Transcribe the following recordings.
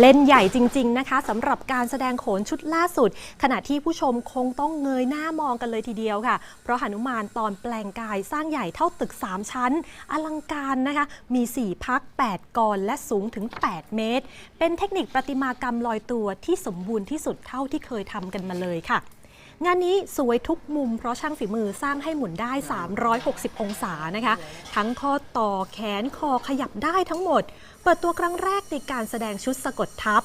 เล่นใหญ่จริง ๆ นะคะสำหรับการแสดงโขนชุดล่าสุด ขณะที่ผู้ชมคงต้องเงยหน้ามองกันเลยทีเดียวค่ะ เพราะหนุมานตอนแปลงกายสร้างใหญ่เท่าตึก 3 ชั้น อลังการนะคะ มี 4 พัก 8 กรและสูงถึง 8 เมตร เป็นเทคนิคประติมากรรมลอยตัวที่สมบูรณ์ที่สุดเท่าที่เคยทำกันมาเลยค่ะ งานนี้สวยทุกมุมเพราะช่างฝีมือสร้างให้หมุนได้ 360 องศานะคะ ทั้งข้อต่อแขนคอขยับได้ทั้งหมด เปิดตัวครั้งแรกในการแสดงชุดสะกดทับ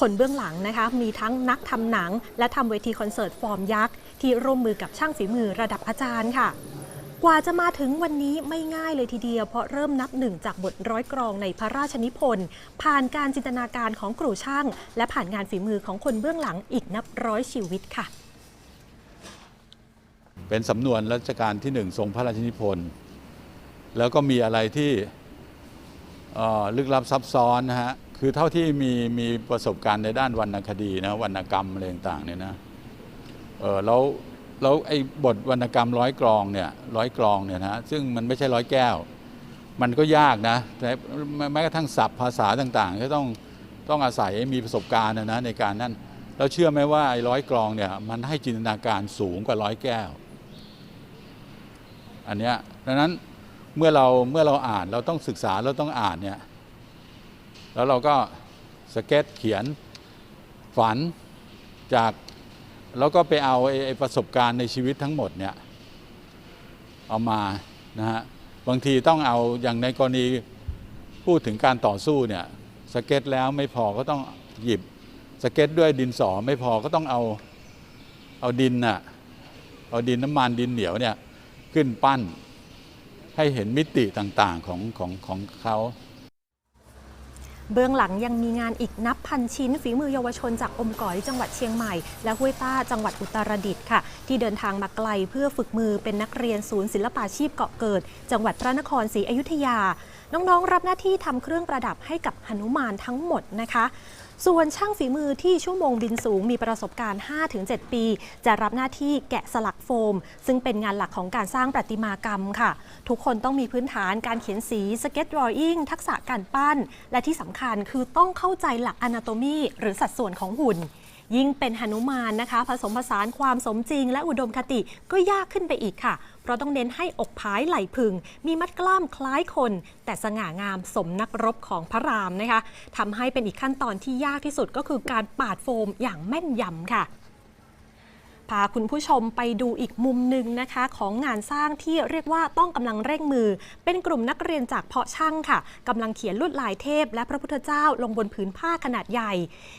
คนเบื้องหลังนะคะมีทั้งนักทำหนัง และทำเวทีคอนเสิร์ตฟอร์มยักษ์ ที่ร่วมมือกับช่างฝีมือระดับอาจารย์ค่ะ กว่าจะมาถึงวันนี้ไม่ง่ายเลยทีเดียว เพราะเริ่มนับหนึ่งจากบทร้อยกรองในพระราชนิพนธ์ผ่านการจินตนาการของครูช่าง และผ่านงานฝีมือของคนเบื้องหลังอีกนับร้อยชีวิตค่ะ เป็นสำนวนรัชกาลที่หนึ่งทรงพระราชนิพนธ์แล้วก็มีอะไรที่ลึกลับซับซ้อนนะฮะคือเท่าที่มีมีประสบการณ์ในด้านวรรณคดีนะวรรณกรรมอะไรต่างๆเนี่ยนะเออแล้วแล้วไอ้บทวรรณกรรมร้อยกรองเนี่ยร้อยกรองเนี่ยนะซึ่งมันไม่ใช่ร้อยแก้ว มันก็ยากนะแต่แม้กระทั่งศัพท์ภาษาต่างๆก็ต้องต้องอาศัยมีประสบการณ์นะนะในการนั่นแล้วเชื่อไหมว่าไอ้ร้อยกรองเนี่ยมันให้จินตนาการสูงกว่าร้อยแก้ว อันเนี้ยดังนั้นเมื่อเราเมื่อเราอ่านเราต้องศึกษาเราต้องอ่านเนี่ยแล้วเราก็สเก็ตเขียนฝันจากแล้วก็ไปเอาไอ้ไอประสบการณ์ในชีวิตทั้งหมดเนี่ยเอามานะฮะบางทีต้องเอาอย่างในกรณีพูดถึงการต่อสู้เนี่ยสเก็ตแล้วไม่พอก็ต้องหยิบสเก็ตด้วยดินสอไม่พอก็ต้องเอาเอาดินน่ะเอาดินน้ำมันดินเหนียวเนี่ย ขึ้นปั้น ให้เห็นมิติต่างๆของของของเขาเบื้องหลังยังมีงานอีกนับพันชิ้น ฝีมือเยาวชนจากอมก๋อยจังหวัดเชียงใหม่ และห้วยต้าจังหวัดอุตรดิตถ์ค่ะ ที่เดินทางมาไกลเพื่อฝึกมือเป็นนักเรียนศูนย์ศิลปาชีพเกาะเกิด จังหวัดพระนครศรีอยุธยา น้องๆ รับหน้าที่ทำเครื่องประดับให้กับหนุมานทั้งหมดนะคะ ส่วนช่างฝีมือที่ชั่วโมงบินสูงมีประสบการณ์ 5-7 ปี จะรับหน้าที่แกะสลักโฟม ซึ่งเป็นงานหลักของการสร้างประติมากรรมค่ะ ทุกคนต้องมีพื้นฐานการเขียนสีสเก็ตรออิ่งทักษะการปั้น และที่สำคัญคือต้องเข้าใจหลักอนาโตมีหรือสัดส่วนของหุ่นยิ่งเป็นหนุมานนะคะ ผสมผสานความสมจริงและอุดมคติก็ยากขึ้นไปอีกค่ะ ราะต้องเน้นให้อกผายไหล่พึง มีมัดกล้ามคล้ายคน แต่สง่างามสมนักรบของพระรามนะคะทำให้เป็นอีกขั้นตอนที่ยากที่สุดก็คือการปาดโฟมอย่างแม่นยำค่ะพาคุณผู้ชมไปดูอีกมุมหนึ่งนะคะ ของงานสร้างที่เรียกว่าต้องกำลังเร่งมือ เป็นกลุ่มนักเรียนจากเพาะช่างค่ะกำลังเขียนลวดลายเทพ และพระพุทธเจ้าลงบนผืนผ้าขนาดใหญ่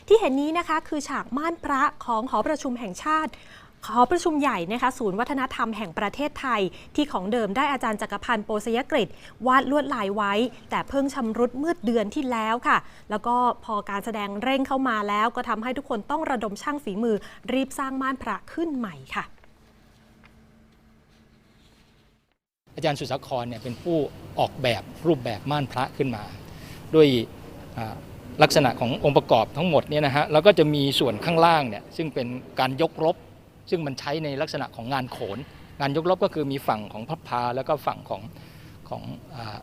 ที่เห็นนี้นะคะคือฉากม่านพระของหอประชุมแห่งชาติ หอประชุมใหญ่นะคะศูนย์วัฒนธรรมแห่งประเทศไทย ที่ของเดิมได้อาจารย์จักรพันธ์โปสยกฤษวาดลวดลายไว้ แต่เพิ่งชำรุดเมื่อเดือนที่แล้วค่ะ แล้วก็พอการแสดงเร่งเข้ามาแล้ว ก็ทำให้ทุกคนต้องระดมช่างฝีมือ รีบสร้างม่านพระขึ้นใหม่ค่ะ อาจารย์สุสาครเนี่ยเป็นผู้ออกแบบรูปแบบม่านพระขึ้นมา ด้วยลักษณะขององค์ประกอบทั้งหมดเนี่ยนะฮะแล้วก็จะมีส่วนข้างล่างเนี่ยซึ่งเป็นการยกรบ ซึ่งมันใช้ในลักษณะของงานโขน งานยกรบก็คือมีฝั่งของพระพาแล้วก็ฝั่งของของออ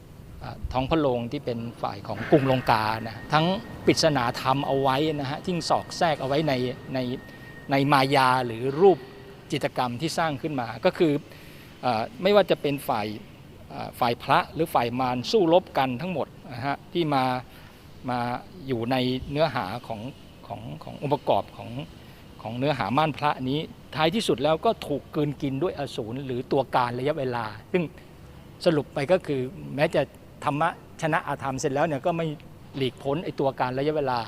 ท้องพระโรงที่เป็นฝ่ายของกรุงลงกานะทั้งปริศนาธรรมเอาไว้นะฮะที่สอกแทรกเอาไว้ในในในมายาหรือรูปจิตรกรรมที่สร้างขึ้นมา ก็คืออไม่ว่าจะเป็นฝ่ายฝ่ายพระหรือฝ่ายมารสู้รบกันทั้งหมดนะฮะที่มามาอยู่ในเนื้อหาของของขององค์ประกอบของของเนื้อหาม่านพระนี้ ท้ายที่สุดแล้วก็ถูกกืนกินด้วยอสูรหรือตัวการระยะเวลา ซึ่งสรุปไปก็คือ แม้จะธรรมะชนะอาธรรมเสร็จแล้วเนี่ยก็ไม่หลีกพ้นไอตัวการระยะเวลา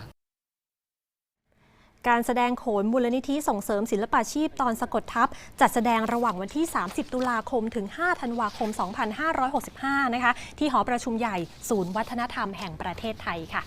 การแสดงโขนมูลนิธิส่งเสริมศิลปาชีพตอนสะกดทับ จัดแสดงระหว่างวันที่ 30 ตุลาคมถึง 5 ธันวาคม 2565 นะคะ ที่หอประชุมใหญ่ศูนย์วัฒนธรรมแห่งประเทศไทยค่ะ